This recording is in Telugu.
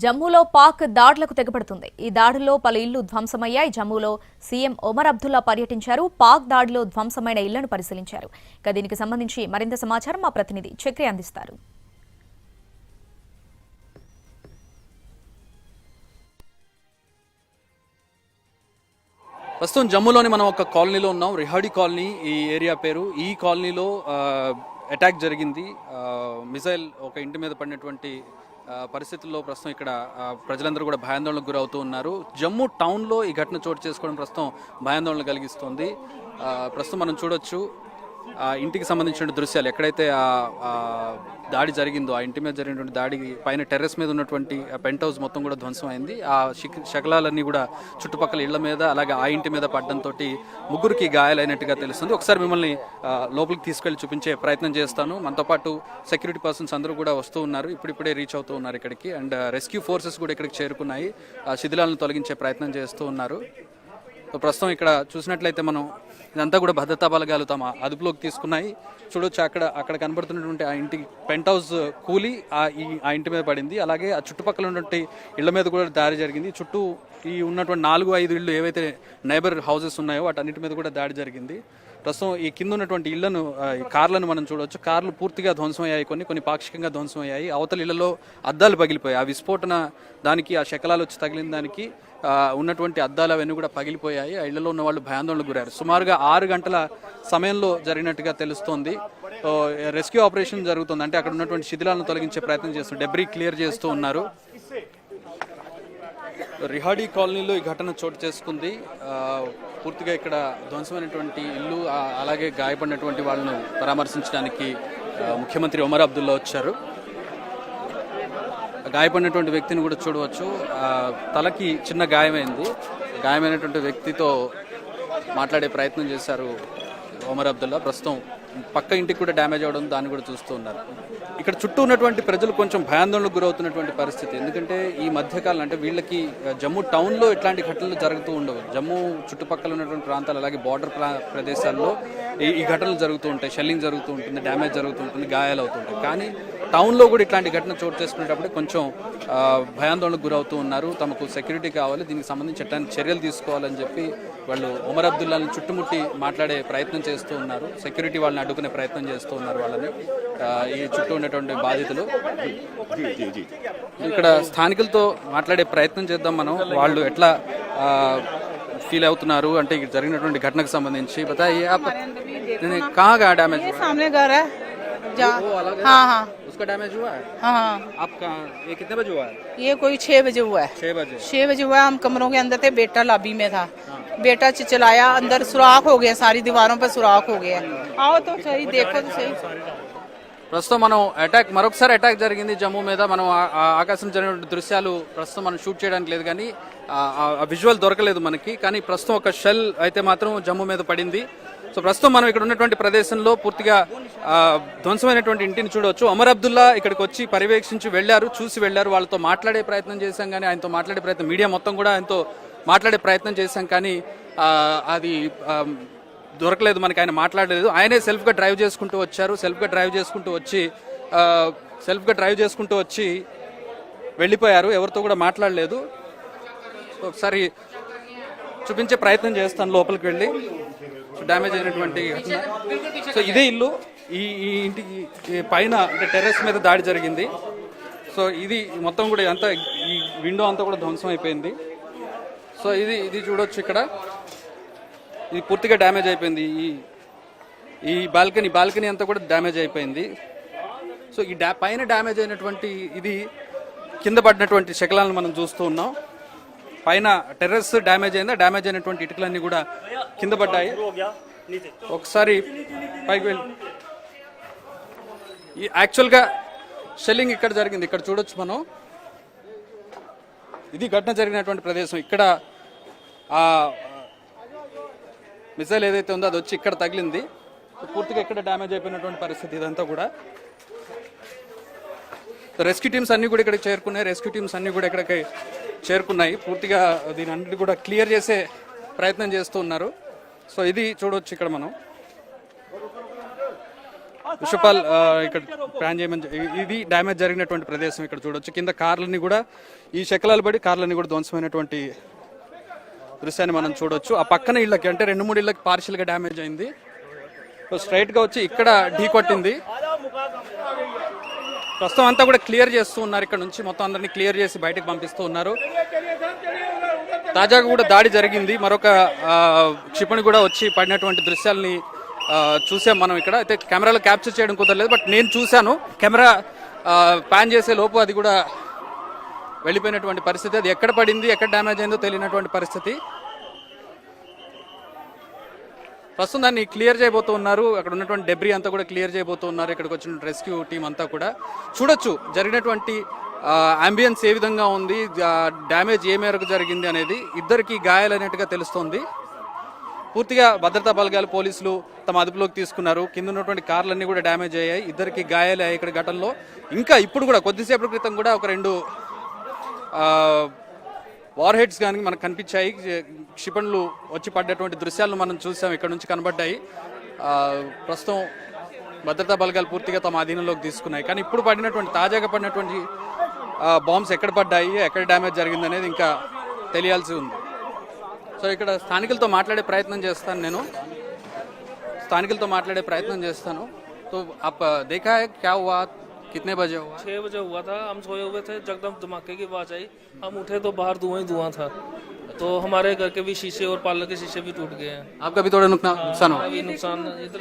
జమ్మూలో పాక్ దాడులకు తెగపడుతుంది. ఈ దాడుల్లో పలు ఇళ్ళు ధ్వంసమయ్యాయి. జమ్మూలో సీఎం ఒమర్ అబ్దుల్లా పర్యటించారు. పాక్ దాడిలో ధ్వంసమైన ఇళ్ళను పరిశీలించారు. ఇక దీనికి సంబంధించి మరింత సమాచారం మా ప్రతినిధి చక్రి అందిస్తారు. ప్రస్తుతం జమ్మూలోని మనం ఒక కాలనీలో ఉన్నాం. రిహాడి కాలనీ ఈ ఏరియా పేరు. ఈ కాలనీలో అటాక్ జరిగింది. మిసైల్ ఒక ఇంటి మీద పడినటువంటి పరిస్థితుల్లో ప్రస్తుతం ఇక్కడ ప్రజలందరూ కూడా భయాందోళనకు గురవుతూ ఉన్నారు. జమ్మూ టౌన్లో ఈ ఘటన చోటు చేసుకోవడం ప్రస్తుతం భయాందోళన కలిగిస్తుంది. ప్రస్తుతం మనం చూడొచ్చు ఆ ఇంటికి సంబంధించిన దృశ్యాలు ఎక్కడైతే ఆ దాడి జరిగిందో ఆ ఇంటి మీద జరిగినటువంటి దాడి పైన టెర్రస్ మీద ఉన్నటువంటి పెంట్ హౌస్ మొత్తం కూడా ధ్వంసం అయింది. ఆ శకలాలన్నీ కూడా చుట్టుపక్కల ఇళ్ళ మీద అలాగే ఆ ఇంటి మీద పడడంతో ముగ్గురికి గాయాలైనట్టుగా తెలుస్తుంది. ఒకసారి మిమ్మల్ని లోపలికి తీసుకెళ్ళి చూపించే ప్రయత్నం చేస్తాను. మనతో పాటు సెక్యూరిటీ పర్సన్స్ అందరూ కూడా వస్తూ ఉన్నారు. ఇప్పుడిప్పుడే రీచ్ అవుతూ ఉన్నారు ఇక్కడికి. అండ్ రెస్క్యూ ఫోర్సెస్ కూడా ఇక్కడికి చేరుకున్నాయి. శిథిలాలను తొలగించే ప్రయత్నం చేస్తూ ఉన్నారు. ప్రస్తుతం ఇక్కడ చూసినట్లయితే మనం ఇదంతా కూడా భద్రతా బలగాలు తమ అదుపులోకి తీసుకున్నాయి. చూడొచ్చు అక్కడ అక్కడ కనబడుతున్నటువంటి ఆ ఇంటి పెంట్ హౌస్ కూలి ఆ ఈ ఆ ఇంటి మీద పడింది. అలాగే ఆ చుట్టుపక్కల ఉన్నటువంటి ఇళ్ళ మీద కూడా దాడి జరిగింది. చుట్టూ ఈ ఉన్నటువంటి నాలుగు ఐదు ఇళ్ళు ఏవైతే నైబర్ హౌసెస్ ఉన్నాయో వాటన్నిటి మీద కూడా దాడి జరిగింది. ప్రస్తుతం ఈ కింద ఉన్నటువంటి ఇళ్ళను కార్లను మనం చూడవచ్చు కార్లు పూర్తిగా ధ్వంసమయ్యాయి కొన్ని కొన్ని పాక్షికంగా ధ్వంసమయ్యాయి. అవతల ఇళ్ళలో అద్దాలు పగిలిపోయాయి. ఆ విస్ఫోటన దానికి ఆ శకలాలు వచ్చి తగిలిన దానికి ఉన్నటువంటి అద్దాలు అవన్నీ కూడా పగిలిపోయాయి. ఆ ఇళ్ళలో ఉన్న వాళ్ళు భయాందోళనకు గురారు సుమారుగా ఆరు గంటల సమయంలో జరిగినట్టుగా తెలుస్తోంది. రెస్క్యూ ఆపరేషన్ జరుగుతుంది. అంటే అక్కడ ఉన్నటువంటి శిథిలాలను తొలగించే ప్రయత్నం చేస్తున్నారు డెబ్రీ క్లియర్ చేస్తూ ఉన్నారు. రిహాడీ కాలనీలో ఈ ఘటన చోటు చేసుకుంది. పూర్తిగా ఇక్కడ ధ్వంసమైనటువంటి ఇల్లు అలాగే గాయపడినటువంటి వాళ్ళను పరామర్శించడానికి ముఖ్యమంత్రి ఒమర్ అబ్దుల్లా వచ్చారు. గాయపడినటువంటి వ్యక్తిని కూడా చూడవచ్చు. తలకి చిన్న గాయమైంది. గాయమైనటువంటి వ్యక్తితో మాట్లాడే ప్రయత్నం చేశారు ఒమర్ అబ్దుల్లా. ప్రస్తుతం పక్క ఇంటికి కూడా డ్యామేజ్ అవ్వడం దాన్ని కూడా చూస్తూ ఉన్నారు. ఇక్కడ చుట్టూ ఉన్నటువంటి ప్రజలు కొంచెం భయాందోళనకు గురవుతున్నటువంటి పరిస్థితి. ఎందుకంటే ఈ మధ్యకాలం అంటే వీళ్ళకి జమ్మూ టౌన్లో ఇట్లాంటి ఘటనలు జరుగుతూ ఉండవు. జమ్మూ చుట్టుపక్కల ఉన్నటువంటి ప్రాంతాలు అలాగే బార్డర్ ప్రదేశాల్లో ఈ ఈ ఘటనలు జరుగుతూ ఉంటాయి. షెల్లింగ్ జరుగుతూ ఉంటుంది డ్యామేజ్ జరుగుతూ ఉంటుంది గాయాలు అవుతుంటాయి కానీ టౌన్లో కూడా ఇట్లాంటి ఘటన చోటు చేసుకునేటప్పుడు కొంచెం భయాందోళనకు గురవుతూ ఉన్నారు. తమకు సెక్యూరిటీ కావాలి దీనికి సంబంధించి ఎట్లాంటి చర్యలు తీసుకోవాలని చెప్పి వాళ్ళు ఉమర్ అబ్దుల్లాని చుట్టుముట్టి మాట్లాడే ప్రయత్నం చేస్తూ ఉన్నారు. సెక్యూరిటీ వాళ్ళని అడ్డుకునే ప్రయత్నం చేస్తూ ఉన్నారు వాళ్ళని ఆ, ఈ చుట్టూ ఉన్నటువంటి బాధితులు ఇక్కడ స్థానికులతో మాట్లాడే ప్రయత్నం చేద్దాం మనం వాళ్ళు ఎట్లా ఫీల్ అవుతున్నారు అంటే ఇక్కడ జరిగినటువంటి ఘటనకు సంబంధించి बताइए आप कहाँ का डैमेज ये सामने घर है जा हाँ हाँ उसका डैमेज हुआ है हाँ हाँ आपका ये कितने बजे हुआ है ये कोई छह बजे हुआ है छह बजे छह बजे हुआ है हम कमरों के अंदर थे बेटा लॉबी में था बेटा चिल्लाया अंदर सुराख हो गया सारी दीवारों पर सुराख हो गया आओ तो सही देखो तो सही ప్రస్తుతం మనం అటాక్ మరొకసారి అటాక్ జరిగింది జమ్మూ మీద మనం ఆ- ఆ ఆకాశం జరిగిన దృశ్యాలు ప్రస్తుతం మనం షూట్ చేయడానికి లేదు కానీ ఆ- ఆ- ఆ విజువల్ దొరకలేదు మనకి కానీ ప్రస్తుతం ఒక షెల్ అయితే మాత్రం జమ్మూ మీద పడింది సో ప్రస్తుతం మనం ఇక్కడ ఉన్నటువంటి ప్రదేశంలో పూర్తిగా ఆ, ధ్వంసమైనటువంటి ఇంటిని చూడవచ్చు అమర్ అబ్దుల్లా ఇక్కడికి వచ్చి పర్యవేక్షించి వెళ్ళారు చూసి వెళ్ళారు వాళ్ళతో మాట్లాడే ప్రయత్నం చేశాం కానీ ఆయనతో మాట్లాడే ప్రయత్నం మీడియా మొత్తం కూడా ఆయనతో మాట్లాడే ప్రయత్నం చేశాం కానీ అది దొరకలేదు మనకి ఆయన మాట్లాడలేదు. ఆయనే సెల్ఫ్గా డ్రైవ్ చేసుకుంటూ వచ్చారు. సెల్ఫ్గా డ్రైవ్ చేసుకుంటూ వచ్చి సెల్ఫ్గా డ్రైవ్ చేసుకుంటూ వచ్చి వెళ్ళిపోయారు. ఎవరితో కూడా మాట్లాడలేదు. ఒకసారి చూపించే ప్రయత్నం చేస్తాను లోపలికి వెళ్ళి. డ్యామేజ్ అయినటువంటి సో ఇదే ఇల్లు. ఈ ఈ ఇంటికి ఈ పైన అంటే టెర్రస్ మీద దాడి జరిగింది. సో ఇది మొత్తం కూడా అంతా ఈ విండో అంతా కూడా ధ్వంసం అయిపోయింది. సో ఇది ఇది చూడొచ్చు ఇక్కడ. ఇది పూర్తిగా డ్యామేజ్ అయిపోయింది. ఈ ఈ బాల్కనీ బాల్కనీ అంతా కూడా డ్యామేజ్ అయిపోయింది. సో ఈ డా పైన డ్యామేజ్ అయినటువంటి ఇది కింద పడినటువంటి శకలాలను మనం చూస్తూ ఉన్నాం. పైన టెర్రస్ డ్యామేజ్ అయిందా? డ్యామేజ్ అయినటువంటి ఇటుకలన్నీ కూడా కింద పడ్డాయి. ఒకసారి పైకి వెళ్ళి. ఈ యాక్చువల్గా షెల్లింగ్ ఇక్కడ జరిగింది. ఇక్కడ చూడొచ్చు మనం. ఇది ఘటన జరిగినటువంటి ప్రదేశం. ఇక్కడ ఆ మిసైల్ ఏదైతే ఉందో అది వచ్చి ఇక్కడ తగిలింది. పూర్తిగా ఇక్కడ డ్యామేజ్ అయిపోయినటువంటి పరిస్థితి ఇదంతా కూడా. రెస్క్యూ టీమ్స్ అన్ని కూడా ఇక్కడికి చేరుకున్నాయి. రెస్క్యూ టీమ్స్ అన్ని కూడా ఇక్కడికి చేరుకున్నాయి. పూర్తిగా దీని అన్నిటి కూడా క్లియర్ చేసే ప్రయత్నం చేస్తూ ఉన్నారు. సో ఇది చూడవచ్చు ఇక్కడ మనం. విషపాల్ ఇక్కడ ప్లాన్ చేయమని ఇది డ్యామేజ్ జరిగినటువంటి ప్రదేశం ఇక్కడ చూడొచ్చు. కింద కార్లని కూడా ఈ శకలాలు పడి కార్లన్నీ కూడా ధ్వంసమైనటువంటి దృశ్యాన్ని మనం చూడొచ్చు. ఆ పక్కన ఇళ్ళకి అంటే రెండు మూడు ఇళ్ళకి పార్షియల్గా డ్యామేజ్ అయింది. సో స్ట్రైట్గా వచ్చి ఇక్కడ ఢీ కొట్టింది. ప్రస్తుతం అంతా కూడా క్లియర్ చేస్తూ ఉన్నారు ఇక్కడ నుంచి. మొత్తం అందరినీ క్లియర్ చేసి బయటకు పంపిస్తూ ఉన్నారు. తాజాగా కూడా దాడి జరిగింది. మరొక క్షిపణి కూడా వచ్చి పడినటువంటి దృశ్యాల్ని చూసాం మనం ఇక్కడ. అయితే కెమెరాలో క్యాప్చర్ చేయడం కుదరలేదు బట్ నేను చూశాను. కెమెరా ప్యాన్ చేసే లోపు అది కూడా వెళ్ళిపోయినటువంటి పరిస్థితి అది ఎక్కడ పడింది ఎక్కడ డ్యామేజ్ అయిందో తెలియనటువంటి పరిస్థితి. ప్రస్తుతం దాన్ని క్లియర్ చేయబోతూ ఉన్నారు. అక్కడ ఉన్నటువంటి డెబ్రీ అంతా కూడా క్లియర్ చేయబోతూ ఉన్నారు. ఇక్కడికి వచ్చిన రెస్క్యూ టీం అంతా కూడా. చూడొచ్చు జరిగినటువంటి అంబియన్స్ ఏ విధంగా ఉంది డ్యామేజ్ ఏ మేరకు జరిగింది అనేది ఇద్దరికి గాయాలైనట్టుగా తెలుస్తోంది. పూర్తిగా భద్రతా బలగాలు పోలీసులు తమ అదుపులోకి తీసుకున్నారు. కింద ఉన్నటువంటి కార్లన్నీ కూడా డ్యామేజ్ అయ్యాయి. ఇద్దరికి గాయాలయ్యాయి ఇక్కడ ఘటనలో. ఇంకా ఇప్పుడు కూడా కొద్దిసేపటి క్రితం కూడా ఒక రెండు వార్ హెడ్స్ కానీ మనకు కనిపించాయి క్షిపణులు వచ్చి పడ్డటువంటి దృశ్యాలను మనం చూసాం ఇక్కడ నుంచి కనబడ్డాయి ఆ, ప్రస్తుతం భద్రతా బలగాలు పూర్తిగా తమ అధీనంలోకి తీసుకున్నాయి కానీ ఇప్పుడు పడినటువంటి తాజాగా పడినటువంటి బాంబ్స్ ఎక్కడ పడ్డాయి ఎక్కడ డ్యామేజ్ జరిగింది అనేది ఇంకా తెలియాల్సి ఉంది సో ఇక్కడ స్థానికులతో మాట్లాడే ప్రయత్నం చేస్తాను నేను స్థానికులతో మాట్లాడే ప్రయత్నం చేస్తాను तो आप देखा है क्या हुआ कितने बजे हुआ? छः बजे हुआ था हम सोए हुए थे जगदम धमाके की आवाज़ आई। हम उठे तो बाहर धुआँ ही धुआँ था। तो हमारे घर के भी शीशे और पार्लर के शीशे भी टूट गए हैं। आपका भी थोड़ा नुकसान हुआ अभी नुकसान इधर।